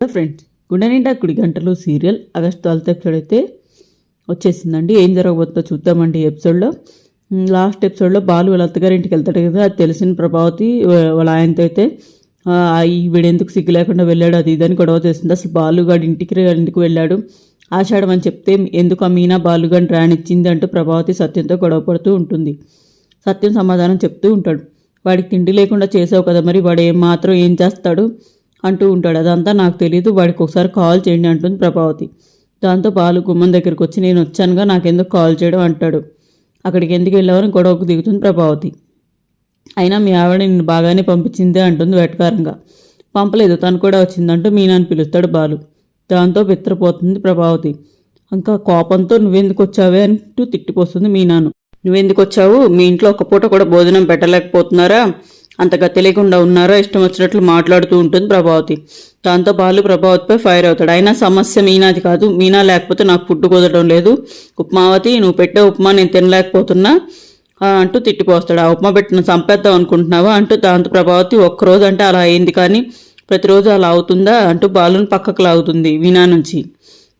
Hello friends గుండె నిండా కుడి గంటలు సీరియల్ ఆగస్ట్ ట్వెల్త్ ఎపిసోడ్ అయితే వచ్చేసిందండి. ఏం జరగబోతుందో చూద్దామండి ఎపిసోడ్లో. లాస్ట్ ఎపిసోడ్లో బాలు వాళ్ళ అత్తగారింటికి వెళ్తాడు కదా అది తెలిసిన ప్రభావతి వాళ్ళ ఆయనతో అయితే వీడెందుకు సిగ్గు లేకుండా వెళ్ళాడు అది ఇదని గొడవ చేస్తుంది. అసలు బాలుగాడు ఇంటికి ఎందుకు ఇంటికి వెళ్ళాడు? ఆషాఢం అని చెప్తే ఎందుకు ఆ మీనా బాలుగాడిని రానిచ్చింది అంటూ ప్రభావతి సత్యంతో గొడవ పడుతూ ఉంటుంది. సత్యం సమాధానం చెప్తూ ఉంటాడు. వాడికి తిండి లేకుండా చేసావు కదా మరి వాడు ఏం మాత్రం ఏం చేస్తాడు? అంటూ ఉంటాడు. అదంతా నాకు తెలియదు వాడికి ఒకసారి కాల్ చేయండి అంటుంది ప్రభావతి. దాంతో బాలు గుమ్మం దగ్గరికి వచ్చి నేను వచ్చానుగా నాకెందుకు కాల్ చేయడం? అంటాడు. అక్కడికి ఎందుకు వెళ్ళావని గొడవకు దిగుతుంది ప్రభావతి. అయినా మీ ఆవిడ నిన్ను బాగానే పంపించిందే అంటుంది వెటకారంగా. పంపలేదు తను కూడా వచ్చిందంటూ మీనాన్ని పిలుస్తాడు బాలు. దాంతో బిత్రపోతుంది ప్రభావతి. ఇంకా కోపంతో నువ్వెందుకు వచ్చావే? అంటూ తిట్టిపోస్తుంది మీనాను నువ్వెందుకు వచ్చావు? మీ ఇంట్లో ఒక పూట కూడా భోజనం పెట్టలేకపోతున్నారా? అంతగా తెలియకుండా ఉన్నారా ఇష్టం వచ్చినట్లు మాట్లాడుతూ ఉంటుంది ప్రభావతి. దాంతో బాలు ప్రభావతిపై ఫైర్ అవుతాడు. అయినా సమస్య మీనాది కాదు. మీనా లేకపోతే నాకు ఫుడ్ కుదరడం లేదు. ఉప్మావతి నువ్వు పెట్టే ఉప్మా నేను తినలేకపోతున్నా అంటూ తిట్టిపోస్తాడు. ఆ ఉప్మా పెట్టిన చంపేద్దాం అనుకుంటున్నావా అంటూ దాంతో ప్రభావతి ఒక్కరోజు అంటే అలా అయింది కానీ ప్రతిరోజు అలా అవుతుందా అంటూ బాలుని పక్కకు లాగుతుంది మీనా నుంచి.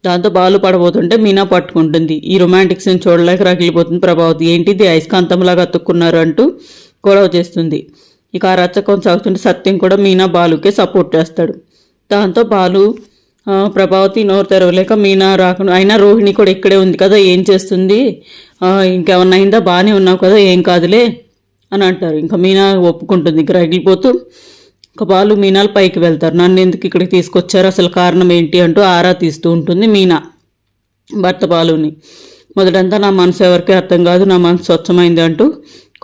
దాంతో బాలు పడబోతుంటే మీనా పట్టుకుంటుంది. ఈ రొమాంటిక్ సీన్ చూడలేక రగిలిపోతుంది ప్రభావతి. ఏంటిది? అయస్కాంతంలాగా అతుక్కున్నారు అంటూ గొడవ చేస్తుంది. ఇక ఆ సాగుతుంటే సత్యం కూడా మీనా బాలుకే సపోర్ట్ చేస్తాడు. దాంతో బాలు ప్రభావతి నోరు తెరవలేక మీనా రాకుండా అయినా రోహిణి కూడా ఇక్కడే ఉంది కదా ఏం చేస్తుంది? ఇంకేమన్నా అయిందా? బాగానే ఉన్నావు కదా ఏం కాదులే అని అంటారు. ఇంకా మీనా ఒప్పుకుంటుంది ఇంకా రగిలిపోతూ ఇంకా బాలు మీనాలు పైకి వెళ్తారు. నన్ను ఎందుకు ఇక్కడికి తీసుకొచ్చారు? అసలు కారణం ఏంటి అంటూ ఆరా తీస్తూ ఉంటుంది మీనా భర్త బాలుని. మొదటంతా నా మనసు ఎవరికి అర్థం కాదు నా మనసు స్వచ్ఛమైంది అంటూ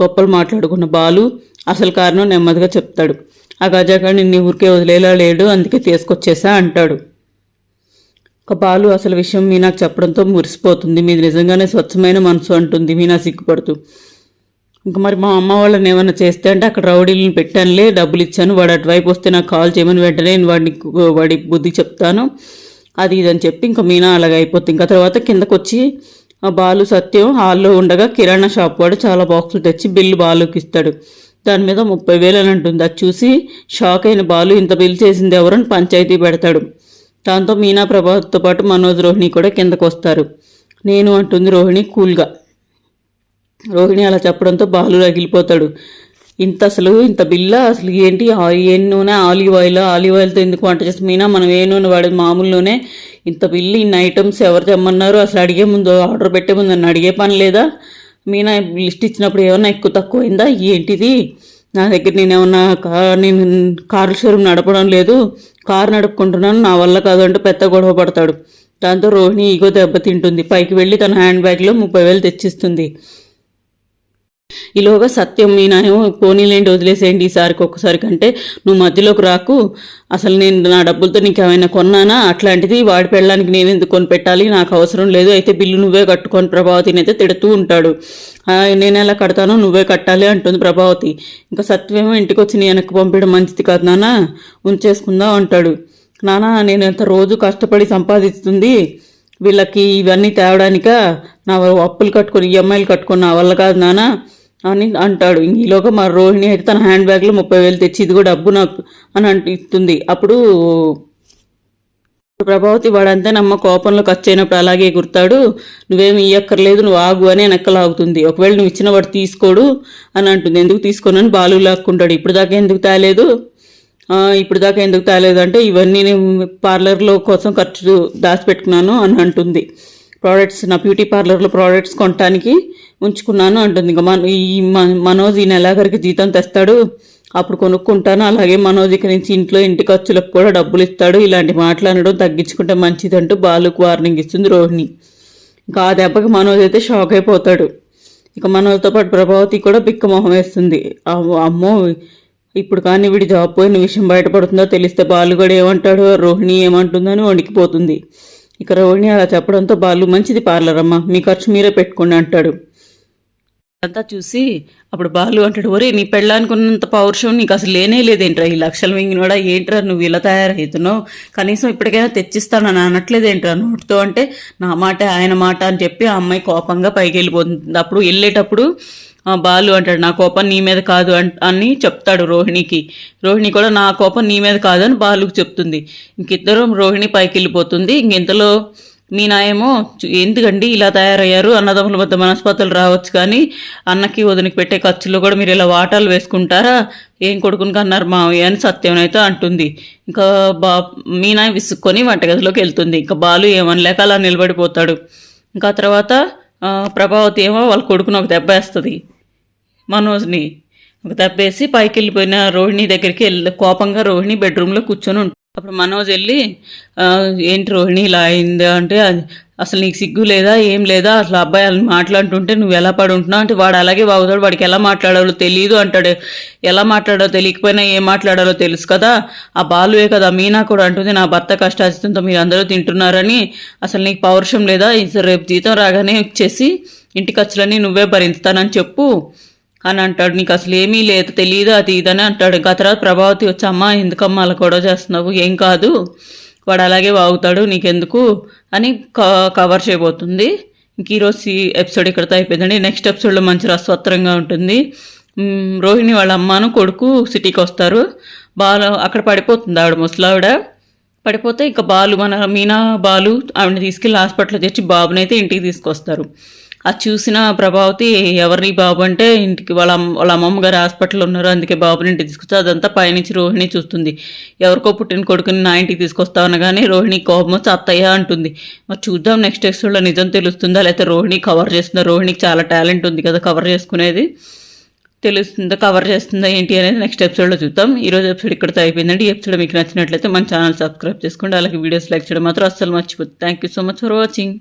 గొప్పలు మాట్లాడుకున్న బాలు అసలు కారణం నెమ్మదిగా చెప్తాడు. ఆ గజాకాడిని నీ ఊరికే వదిలేలా లేడు అందుకే తీసుకొచ్చేసా అంటాడు. ఒక బాలు అసలు విషయం మీనాకు చెప్పడంతో మురిసిపోతుంది. మీది నిజంగానే స్వచ్ఛమైన మనసు అంటుంది మీనా సిగ్గుపడుతూ. ఇంకా మరి మా అమ్మ వాళ్ళని ఏమైనా చేస్తే అంటే అక్కడ రౌడీలను పెట్టానులే డబ్బులు ఇచ్చాను వాడు అటువైపు వస్తే నాకు కాల్ చేయమని వెంటనే నేను వాడిని వాడి బుద్ధి చెప్తాను. అది ఇది అని చెప్పి ఇంకా మీనా అలాగ అయిపోతుంది. ఇంకా తర్వాత కిందకు వచ్చి ఆ బాలు సత్యం హాల్లో ఉండగా కిరాణా షాప్ వాడు చాలా బాక్సులు తెచ్చి బిల్లు బాలుకి ఇస్తాడు. దాని మీద ముప్పై వేలు అని అంటుంది. అది చూసి షాక్ అయిన బాలు ఇంత బిల్ చేసింది ఎవరని పంచాయతీ పెడతాడు. దాంతో మీనా ప్రభాత్తో పాటు మనోజ్ రోహిణి కూడా కిందకు వస్తారు. నేను అంటుంది రోహిణి కూల్గా. రోహిణి అలా చెప్పడంతో బాలు రగిలిపోతాడు. ఇంత అసలు ఇంత బిల్ల? అసలు ఏంటి? ఆ- ఏం నూనె? Olive oil? ఆలివ్ ఆయిల్తో ఎందుకు వంట చేస్తాం మీనా? మనం ఏ నూనె వాడేది? మామూలు నూనె ఇంత బిల్లు ఇన్ని ఐటమ్స్ ఎవరు తెమ్మన్నారు? అసలు అడిగే ముందు ఆర్డర్ పెట్టే ముందు నన్ను అడిగే పని లేదా? మీనా లిస్ట్ ఇచ్చినప్పుడు ఏమన్నా ఎక్కువ తక్కువ అయిందా ఏంటిది? నా దగ్గర నేను ఏమన్నా కా- నేను కారు షోరూమ్ నడపడం లేదు. కారు నడుపుకుంటున్నాను నా వల్ల కాదు పెద్ద గొడవ పడతాడు. దాంతో రోహిణి ఈగో దెబ్బతింటుంది. పైకి వెళ్ళి తన హ్యాండ్ బ్యాగ్లో ముప్పై వేలు తెచ్చిస్తుంది. ఈలోగా సత్యం మీనానేమో పోనీలేండి వదిలేసేయండి ఈసారికి ఒక్కసారి కంటే నువ్వు మధ్యలోకి రాకు. అసలు నేను నా డబ్బులతో నీకు ఏమైనా కొన్నానా? అట్లాంటిది వాడి పెళ్ళడానికి నేను ఎందుకు కొని పెట్టాలి నాకు అవసరం లేదు. అయితే బిల్లు నువ్వే కట్టుకొని ప్రభావతిని అయితే తిడుతూ ఉంటాడు. "ఆ, నేను ఎలా కడతానో నువ్వే కట్టాలి అంటుంది ప్రభావతి. ఇంకా సత్యమేమో ఇంటికి వచ్చి నీ వెనక్కి పంపించడం మంచిది కాదు నాన్న. ఉంచేసుకుందాం అంటాడు. నాన్న నేను ఎంత రోజు కష్టపడి సంపాదిస్తుంది? వీళ్ళకి ఇవన్నీ తేవడానిక? నా అప్పులు కట్టుకొని ఈఎంఐలు కట్టుకొని నా వల్ల కాదు నానా అని అంటాడు. ఈలోగా మా రోహిణి అయితే తన హ్యాండ్ బ్యాగ్లో ముప్పై వేలు తెచ్చి ఇదిగో డబ్బు నాకు అని అంటు ఇస్తుంది. అప్పుడు ప్రభావతి వాడంతే నమ్మ కోపంలో ఖర్చు అయినప్పుడు అలాగే గుర్తాడు. నువ్వేమి ఇయ్యక్కర్లేదు నువ్వు ఆగు అని వెనక్కలాగుతుంది. ఒకవేళ నువ్వు ఇచ్చిన వాడు తీసుకోడు అని అంటుంది. ఎందుకు తీసుకోనని బాలు లాక్కుంటాడు. ఇప్పుడు దాకా ఎందుకు తేలేదు? ఇప్పుడు దాకా ఎందుకు తేలేదు అంటే ఇవన్నీ నేను పార్లర్లో కోసం ఖర్చు దాచిపెట్టుకున్నాను అని అంటుంది. ప్రోడక్ట్స్ నా బ్యూటీ పార్లర్లో ప్రోడక్ట్స్ కొనడానికి ఉంచుకున్నాను అంటుంది. ఇంకా మన ఈ మనోజ్ ఈ నెలాఖరికి జీతం తెస్తాడు? అప్పుడు కొనుక్కుంటాను. అలాగే మనోజ్ ఇక నుంచి ఇంట్లో ఇంటి ఖర్చులకు కూడా డబ్బులు ఇస్తాడు. ఇలాంటి మాటలు అనడం తగ్గించుకుంటే మంచిదంటూ బాలుకు వార్నింగ్ ఇస్తుంది రోహిణి. ఇంకా ఆ దెబ్బకి మనోజ్ అయితే షాక్ అయిపోతాడు. ఇక మనోజ్తో పాటు ప్రభావతి కూడా బిక్క మొహం వేస్తుంది. అమ్మో- అమ్మో ఇప్పుడు కానీ వీడి జాబ్ పోయిన విషయం బయటపడుతుందో తెలిస్తే బాలు కూడా ఏమంటాడు? రోహిణి ఏమంటుందని వణికిపోతుంది. ఇక రోహిణి అలా చెప్పడంతో బాలు మంచిది పార్లర్ మీ ఖర్చు మీరే పెట్టుకోండి అంటాడు. అంతా చూసి అప్పుడు బాలు అంటాడు ఒరే నీ పెళ్ళానుకున్నంత పౌరుషం నీకు అసలు లేనే లేదేంట్రా? ఈ లక్షలు మింగినోడా ఏంట్రా? నువ్వు ఇలా తయారవుతున్నావు? కనీసం ఇప్పటికైనా తెచ్చిస్తానని అనట్లేదేంట్రా? నోటితో అంటే నా మాట ఆయన మాట అని చెప్పి ఆ అమ్మాయి కోపంగా పైకి వెళ్ళిపోతుంది. అప్పుడు వెళ్ళేటప్పుడు బాలు అంటాడు నా కోపం నీ మీద కాదు అన్- అని చెప్తాడు రోహిణికి. రోహిణి కూడా నా కోపం నీ మీద కాదు అని బాలుకు చెప్తుంది. ఇంకిద్దరం రోహిణి పైకి వెళ్ళిపోతుంది ఇంకెంతలో మీ నాయేమో ఎందుకండి ఇలా తయారయ్యారు? అన్నదమ్ముల మధ్య మనస్పతులు రావచ్చు కానీ అన్నకి వదినకి పెట్టే ఖర్చులో కూడా మీరు ఇలా వాటాలు వేసుకుంటారా? ఏం కొడుకుని కన్నారు మావయ్య? అని సత్యం అయితే అంటుంది. ఇంకా బా మీనా విసుక్కొని వంటగదిలోకి వెళ్తుంది. ఇంకా బాలు ఏమనలేక అలా నిలబడిపోతాడు. ఇంకా తర్వాత ప్రభావతి ఏమో వాళ్ళ కొడుకుని ఒక దెబ్బ వేస్తుంది. మనోజ్ని ఒక దెబ్బేసి పైకి వెళ్ళిపోయిన రోహిణి దగ్గరికి వెళ్ళి కోపంగా రోహిణి బెడ్రూమ్లో కూర్చొని ఉంటుంది అప్పుడు మనోజ్ వెళ్ళి ఏంటి రోహిణి ఇలా అయింది అంటే అసలు నీకు సిగ్గు లేదా? ఏం లేదా? అసలు అబ్బాయి అలా మాట్లాడుతుంటే నువ్వు ఎలా పడి ఉంటున్నావు? అంటే వాడు అలాగే బాగుతాడు వాడికి ఎలా మాట్లాడాలో తెలియదు అంటాడు. ఎలా మాట్లాడాలో తెలియకపోయినా ఏం మాట్లాడాలో తెలుసు కదా? ఆ బాలువే కదా. మీనా కూడా అంటుంది నా భర్త కష్టాచితంతో మీరు అందరూ తింటున్నారని. అసలు నీకు పౌరుషం లేదా? రేపు జీతం రాగానే చేసి ఇంటి ఖర్చులన్నీ నువ్వే భరించుతానని చెప్పు అని అంటాడు. నీకు అసలు ఏమీ లేదు. తెలియదు అది ఇదని అంటాడు. ఇంకా తర్వాత ప్రభావతి వచ్చి అమ్మ ఎందుకమ్మా అలా గొడవ చేస్తున్నావు? ఏం కాదు. వాడు అలాగే వాగుతాడు నీకెందుకు అని క- కవర్ చేయబోతుంది. ఇంక ఈరోజు ఈ ఎపిసోడ్ ఇక్కడితో అయిపోయిందండి. నెక్స్ట్ ఎపిసోడ్లో మంచి రసవత్తరంగా ఉంటుంది. రోహిణి వాళ్ళ అమ్మను కొడుకు సిటీకి వస్తారు బాలు అక్కడ పడిపోతుంది ఆవిడ ముసలావిడ. పడిపోతే ఇక బాలు మన మీనా బాలు ఆవిడని తీసుకెళ్ళి హాస్పిటల్లో తెచ్చి బాబునైతే ఇంటికి తీసుకొస్తారు. అది చూసిన ప్రభావతి ఎవరి బాబు అంటే ఇంటికి వాళ్ళ వాళ్ళ అమ్మమ్మ గారు హాస్పిటల్లో ఉన్నారు అందుకే బాబుని ఇంటికి తీసుకొస్తే అదంతా పైనుంచి రోహిణి చూస్తుంది. ఎవరికో పుట్టిన కొడుకుని నా ఇంటికి తీసుకొస్తా అనగానే రోహిణి కోపం వచ్చి అత్తయ్య అంటుంది. మరి చూద్దాం నెక్స్ట్ ఎపిసోడ్లో నిజం తెలుస్తుందా? లేకపోతే రోహిణి కవర్ చేస్తుందా? రోహిణికి చాలా టాలెంట్ ఉంది కదా కవర్ చేసుకునేది. తెలుస్తుందా కవర్ చేస్తుందా ఏంటి అనేది నెక్స్ట్ ఎపిసోడ్లో చూద్దాం. ఈ రోజు ఎపిసోడ్ ఇక్కడితో అయిపోయిందండి. ఈ ఎపిసోడ్ మీకు నచ్చినట్లయితే మన ఛానల్ సబ్స్క్రైబ్ చేసుకోండి. అలాగే వీడియోస్ లైక్ చేయడం మాత్రం అస్సలు మర్చిపోతుంది thank you so much for watching